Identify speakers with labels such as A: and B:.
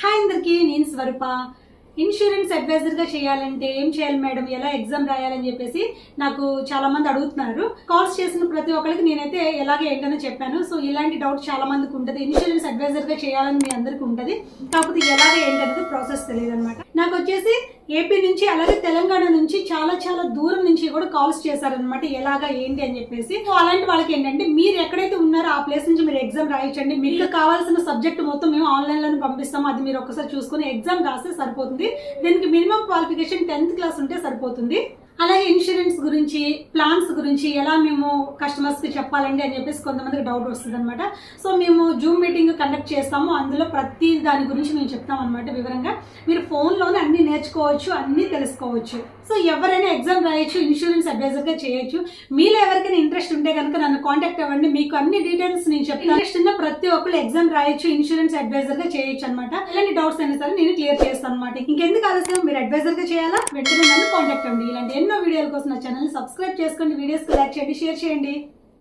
A: Hi అందరికీ నేను స్వరూప. Insurance అడ్వైజర్గా చేయాలంటే ఏం చేయాలి మేడం? ఎలా ఎగ్జామ్ రాయాలని చెప్పేసి నాకు చాలా మంది అడుగుతున్నారు. కాల్స్ చేసిన ప్రతి ఒక్కరికి నేనైతే ఎలాగే ఏంటనో చెప్పాను. సో ఇలాంటి డౌట్ చాలా మందికి ఉంటుంది. ఇన్సూరెన్స్ అడ్వైజర్గా చేయాలని మీ అందరికీ ఉంటుంది. కాకపోతే ఎలాగే ఏంటనేది ప్రాసెస్ తెలియదు అనమాట నాకు వచ్చేసి ఏపీ నుంచి అలాగే తెలంగాణ నుంచి చాలా చాలా దూరం నుంచి కూడా కాల్స్ చేశారనమాట ఎలాగా ఏంటి అని చెప్పేసి. అలాంటి వాళ్ళకి ఏంటంటే మీరు ఎక్కడైతే ఉన్నారో ఆ ప్లేస్ నుంచి మీరు ఎగ్జామ్ రాయించండి. మీకు కావాల్సిన సబ్జెక్ట్ మొత్తం మేము ఆన్లైన్లోనే పంపిస్తాం అది మీరు ఒకసారి చూసుకుని ఎగ్జామ్ రాస్తే సరిపోతుంది. దీనికి మినిమం క్వాలిఫికేషన్ టెన్త్ క్లాస్ ఉంటే సరిపోతుంది. అలాగే ఇన్సూరెన్స్ గురించి ప్లాన్స్ గురించి ఎలా మేము కస్టమర్స్కి చెప్పాలండి అని చెప్పేసి కొంతమందికి డౌట్ వస్తుంది అనమాట సో మేము జూమ్ మీటింగ్ కండక్ట్ చేస్తాము. అందులో ప్రతి దాని గురించి మేము చెప్తాం అనమాట వివరంగా. మీరు ఫోన్లోనే అన్ని నేర్చుకోవచ్చు అన్ని తెలుసుకోవచ్చు. సో ఎవరైనా ఎగ్జామ్ రాయొచ్చు ఇన్సూరెన్స్ అడ్వైజర్గా చేయొచ్చు. మీలో ఎవరికైనా ఇంట్రెస్ట్ ఉంటే కనుక నన్ను కాంటాక్ట్ అవ్వండి. మీకు అన్ని డీటెయిల్స్ నేను చెప్తాను. ఇంట్రెస్ట్ ఉన్న ప్రతి ఒక్కరు ఎగ్జామ్ రాయొచ్చు ఇన్సూరెన్స్ అడ్వైజర్గా చేయొచ్చు అనమాట ఇలాంటి డౌట్స్ అయినా సరే నేను క్లియర్ చేస్తాను అనమాట ఇంకెందుకు ఆలస్యం? మీరు అడ్వైజర్గా చేయాలా? వెంటనే నన్ను కాంటాక్ట్ అవ్వండి. ఇలాంటి ఎన్నో వీడియోల కోసం నా ఛానల్ సబ్స్క్రైబ్ చేసుకోండి వీడియోస్ లైక్ చేయండి షేర్ చేయండి.